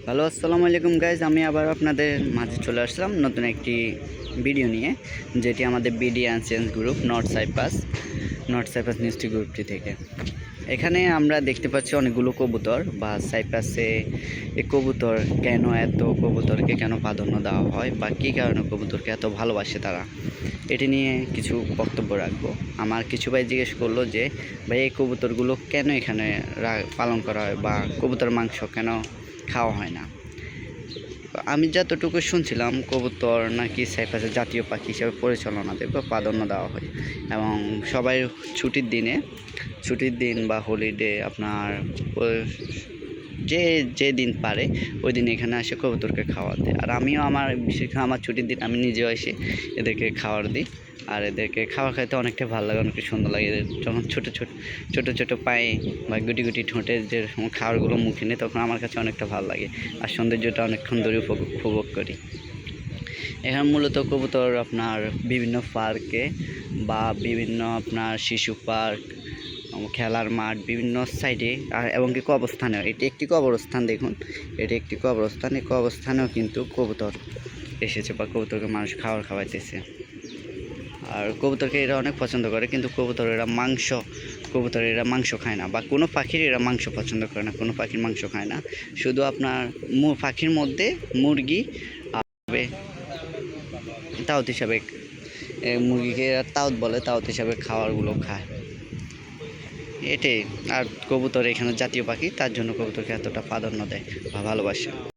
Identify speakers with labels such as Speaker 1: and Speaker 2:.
Speaker 1: Hello, আসসালামু আলাইকুম guys আমি আবার আপনাদের মাঝে চলে আসলাম নতুন একটি ভিডিও নিয়ে, যেটি আমাদের BD change group north Cyprus north Cyprus মিষ্টি গ্রুপটি থেকে। এখানে আমরা দেখতে পাচ্ছি অনেকগুলো কবুতর, বা সাইপাসে এই কবুতর কেন এত কবুতরকে কেন প্রাধান্য দেওয়া হয়, বা কী কারণে কবুতরকে এত ভালোবাসে তারা? এটি নিয়ে কিছু বক্তব্য রাখব। আমার কিছু ভাই জিজ্ঞেস করল যে, ভাই, এই কবুতরগুলো কেন এখানে পালন করা হয়, বা কবুতর মাংস কেন খাওয়া হয় না। আমি যতটুকু শুনছিলাম, কবুতর নাকি সাইপাসের জাতীয় পাখি হিসাবে পরিচালনা দেয় বা প্রাধান্য দেওয়া হয় এবং সবাই ছুটির দিনে, ছুটির দিন বা হলিডে আপনার যে যে দিন পারে, ওই দিন এখানে আসে কবুতরকে খাওয়ার দেয় আর আমিও আমার বিশেষ করে আমার ছুটির দিন আমি নিজেও এসে এদেরকে খাওয়ার দিই। আর এদেরকে খাবার খাইতে অনেকটা ভালো লাগে, অনেকটা সুন্দর লাগে। এদের যখন ছোটো ছোটো ছোটো ছোটো পায়ে বা গুটি গুটি ঠোঁটে যে সময় খাবারগুলো মুখে নিই তখন আমার কাছে অনেকটা ভালো লাগে। আর সৌন্দর্যটা অনেকক্ষণ ধরে উপভোগ করি। এখানে মূলত কবুতর আপনার বিভিন্ন পার্কে বা বিভিন্ন আপনার শিশু পার্ক খেলার মাঠ বিভিন্ন সাইডে, আর এবং কি কবরস্থানেও। এটি একটি কবরস্থান, দেখুন। এটি একটি কবরস্থান। এই কবরস্থানেও কিন্তু কবুতর এসেছে বা কবুতরকে মানুষ খাবার খাওয়াইতেছে। আর কবুতরকে এরা অনেক পছন্দ করে, কিন্তু কবুতর এরা মাংস, কবুতর এরা মাংস খায় না বা কোনো পাখির এরা মাংস পছন্দ করে না, কোনো পাখির মাংস খায় না। শুধু আপনার পাখির মধ্যে মুরগি আর তাওত হিসাবে মুরগিকে এরা তাওত বলে, তাওত হিসাবে খাবারগুলো খায়। এটাই আর কবুতর এখানে জাতীয় পাখি তার জন্য কবুতরকে এতটা প্রাধান্য দেয় বা ভালোবাসে।